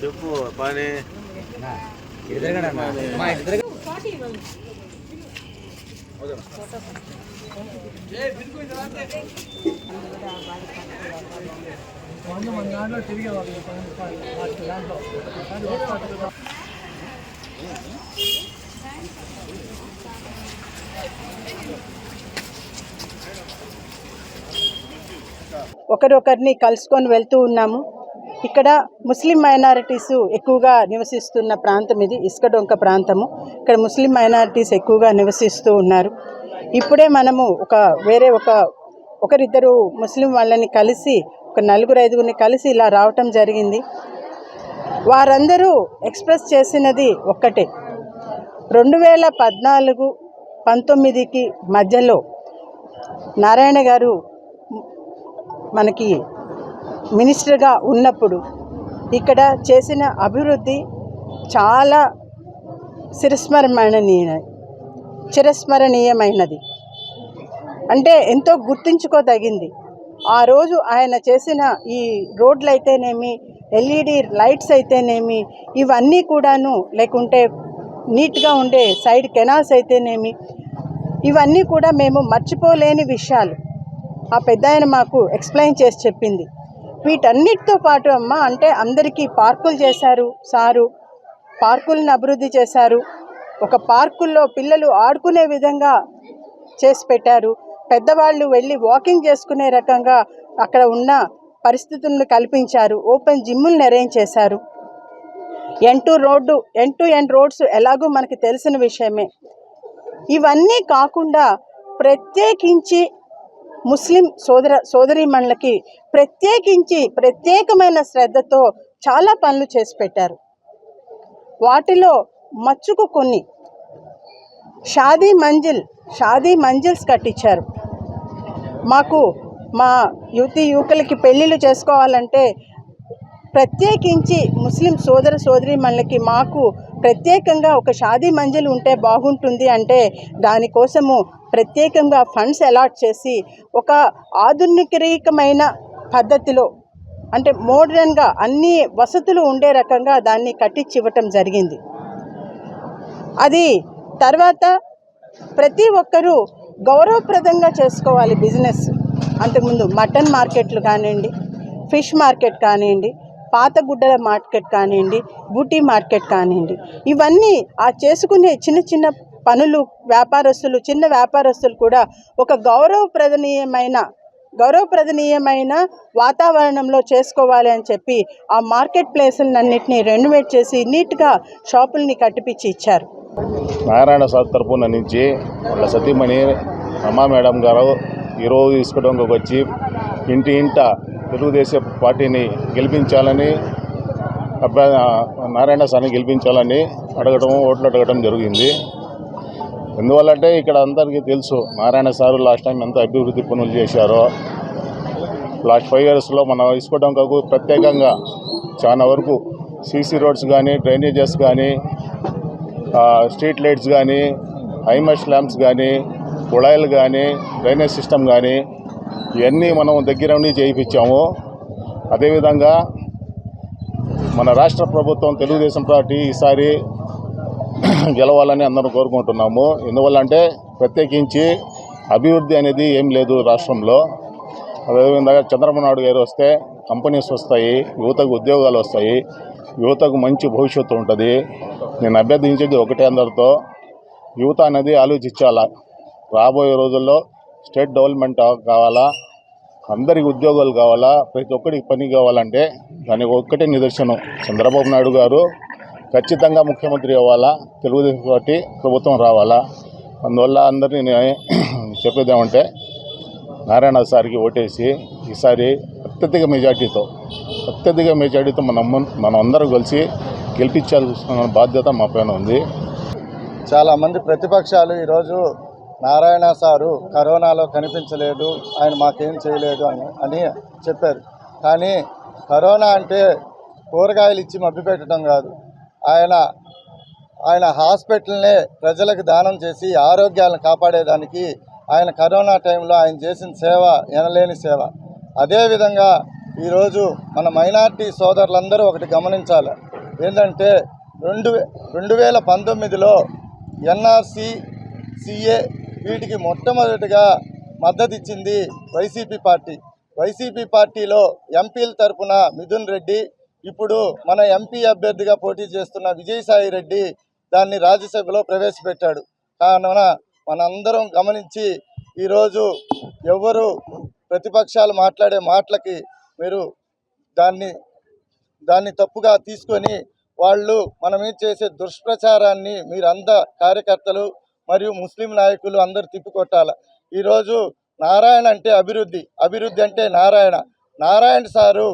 చెప్పు పని ఒకరొకరిని కలుసుకొని వెళ్తూ ఉన్నాము. ఇక్కడ ముస్లిం మైనారిటీస్ ఎక్కువగా నివసిస్తున్న ప్రాంతం ఇది ఇసుకడొంక ప్రాంతము. ఇక్కడ ముస్లిం మైనారిటీస్ ఎక్కువగా నివసిస్తూ ఉన్నారు. ఇప్పుడే మనము ఒక వేరే ఒక ఒకరిద్దరు ముస్లిం వాళ్ళని కలిసి ఒక నలుగురు ఐదుగురిని కలిసి ఇలా రావటం జరిగింది. వారందరూ ఎక్స్ప్రెస్ చేసినది ఒక్కటే. రెండు వేల పద్నాలుగు పంతొమ్మిదికి మధ్యలో నారాయణ గారు మనకి మినిస్టర్గా ఉన్నప్పుడు ఇక్కడ చేసిన అభివృద్ధి చాలా చిరస్మరణీయ చిరస్మరణీయమైనది. అంటే ఎంతో గుర్తుంచుకోదగింది. ఆ రోజు ఆయన చేసిన ఈ రోడ్లు అయితేనేమి ఎల్ఈడి లైట్స్ అయితేనేమి ఇవన్నీ కూడాను లేకుంటే నీట్గా ఉండే సైడ్ కెనాల్స్ అయితేనేమి ఇవన్నీ కూడా మేము మర్చిపోలేని విషయాలు. ఆ పెద్ద ఆయన మాకు ఎక్స్ప్లెయిన్ చేసి చెప్పింది. వీటన్నిటితో పాటు అమ్మ అంటే అందరికీ పార్కులు చేశారు సారు పార్కులను అభివృద్ధి చేశారు. ఒక పార్కుల్లో పిల్లలు ఆడుకునే విధంగా చేసి పెట్టారు. పెద్దవాళ్ళు వెళ్ళి వాకింగ్ చేసుకునే రకంగా అక్కడ ఉన్న పరిస్థితులను కల్పించారు. ఓపెన్ జిమ్ములను అరేంజ్ చేశారు. End to road end to end roads ఎలాగో మనకి తెలిసిన విషయమే. ఇవన్నీ కాకుండా ప్రత్యేకించి ముస్లిం సోదర సోదరీమణులకి ప్రత్యేకించి ప్రత్యేకమైన శ్రద్ధతో చాలా పనులు చేసి పెట్టారు. వాటిలో మచ్చుకు కొన్ని. షాదీ మంజిల్ షాదీ మంజిల్స్ కట్టించారు. మాకు మా యువతి యువకులకి పెళ్ళిళ్ళు చేసుకోవాలంటే ప్రత్యేకించి ముస్లిం సోదర సోదరీమణులకి మాకు ప్రత్యేకంగా ఒక షాదీ మంజిల్ ఉంటే బాగుంటుంది అంటే దానికోసము ప్రత్యేకంగా ఫండ్స్ అలాట్ చేసి ఒక ఆధునికరీకమైన పద్ధతిలో అంటే మోడర్న్గా అన్ని వసతులు ఉండే రకంగా దాన్ని కట్టించి ఇవ్వటం జరిగింది. అది తర్వాత ప్రతి ఒక్కరూ గౌరవప్రదంగా చేసుకోవాలి బిజినెస్. అంతకుముందు మటన్ మార్కెట్లు కానివ్వండి ఫిష్ మార్కెట్ కానివ్వండి పాత గుడ్డల మార్కెట్ కానివ్వండి బూటీ మార్కెట్ కానివ్వండి ఇవన్నీ ఆ చేసుకునే చిన్న చిన్న పనులు వ్యాపారస్తులు చిన్న వ్యాపారస్తులు కూడా ఒక గౌరవప్రదనీయమైన గౌరవప్రదనీయమైన వాతావరణంలో చేసుకోవాలి అని చెప్పి ఆ మార్కెట్ ప్లేసులన్నింటినీ రెనోవేట్ చేసి నీట్గా షాపుల్ని కట్టిపిచ్చి ఇచ్చారు. నారాయణ సార్ తరఫున నుంచి వాళ్ళ సతీమణి అమ్మా మేడం గారు ఈరోజు తీసుకోవడానికి వచ్చి ఇంటి ఇంట తెలుగుదేశం పార్టీని గెలిపించాలని నారాయణ సార్ని గెలిపించాలని అడగటం ఓట్లు అడగటం జరిగింది. ఎందువల్లంటే ఇక్కడ అందరికీ తెలుసు నారాయణ సారు లాస్ట్ టైం ఎంత అభివృద్ధి పనులు చేశారో. లాస్ట్ ఫైవ్ ఇయర్స్లో మన కాకు ప్రత్యేకంగా చాలా వరకు సీసీ రోడ్స్ కానీ డ్రైనేజెస్ కానీ స్ట్రీట్ లైట్స్ కానీ హైమస్ ల్యాంప్స్ కానీ కుళాయిలు కానీ డ్రైనేజ్ సిస్టమ్ కానీ ఇవన్నీ మనం దగ్గర ఉండి చేయించాము. అదేవిధంగా మన రాష్ట్ర ప్రభుత్వం తెలుగుదేశం పార్టీ ఈసారి గెలవాలని అందరం కోరుకుంటున్నాము. ఎందువల్ల అంటే ప్రత్యేకించి అభివృద్ధి అనేది ఏం లేదు రాష్ట్రంలో. అదేవిధంగా చంద్రబాబు నాయుడు గారు వస్తే కంపెనీస్ వస్తాయి యువతకు ఉద్యోగాలు వస్తాయి యువతకు మంచి భవిష్యత్తు ఉంటుంది. నేను అభ్యర్థించేది ఒకటే అందరితో. యువత అనేది ఆలోచించాలా? రాబోయే రోజుల్లో స్టేట్ డెవలప్మెంట్ కావాలా? అందరికి ఉద్యోగాలు కావాలా? ప్రతి ఒక్కరికి పని కావాలంటే దానికి ఒక్కటే నిదర్శనం. చంద్రబాబు నాయుడు గారు ఖచ్చితంగా ముఖ్యమంత్రి అవ్వాలా? తెలుగుదేశం పార్టీ ప్రభుత్వం రావాలా? అందువల్ల అందరినీ నేను చెప్పేది నారాయణ సార్కి ఓటేసి ఈసారి అత్యధిక మెజార్టీతో అత్యధిక మెజార్టీతో మనం మనం అందరం కలిసి గెలిపించాల్సిన బాధ్యత మా పైన ఉంది. చాలామంది ప్రతిపక్షాలు ఈరోజు నారాయణ సారు కరోనాలో కనిపించలేదు ఆయన మాకేం చేయలేదు అని అని చెప్పారు. కానీ కరోనా అంటే కూరగాయలు ఇచ్చి మభ్యపెట్టడం కాదు. ఆయన ఆయన హాస్పిటల్నే ప్రజలకు దానం చేసి ఆరోగ్యాలను కాపాడేదానికి ఆయన కరోనా టైంలో ఆయన చేసిన సేవ ఎనలేని సేవ. అదేవిధంగా ఈరోజు మన మైనార్టీ సోదరులందరూ ఒకటి గమనించాలి. ఏంటంటే రెండు వే- రెండు వేల పంతొమ్మిదిలో ఎన్ఆర్సి సిఏ వీటికి మొట్టమొదటిగా మద్దతు ఇచ్చింది వైసీపీ పార్టీ. వైసీపీ పార్టీలో ఎంపీల తరపున మిథున్ రెడ్డి ఇప్పుడు మన ఎంపీ అభ్యర్థిగా పోటీ చేస్తున్న విజయసాయి రెడ్డి దాన్ని రాజ్యసభలో ప్రవేశపెట్టాడు. కావున మనందరం గమనించి ఈరోజు ఎవరు ప్రతిపక్షాలు మాట్లాడే మాటలకి మీరు దాన్ని దాన్ని తప్పుగా తీసుకొని వాళ్ళు మనం ఏం చేసే దుష్ప్రచారాన్ని మీరంద కార్యకర్తలు మరియు ముస్లిం నాయకులు అందరూ తిప్పికొట్టాలి? ఈరోజు నారాయణ అంటే అభివృద్ధి. అభివృద్ధి అంటే నారాయణ. నారాయణ సారు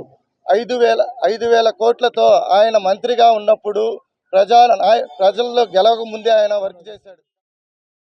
ఐదు వేల ఐదు వేల కోట్లతో ఆయన మంత్రిగా ఉన్నప్పుడు ప్రజా ప్రజల్లో గెలవక ముందే ఆయన వర్క్ చేశాడు.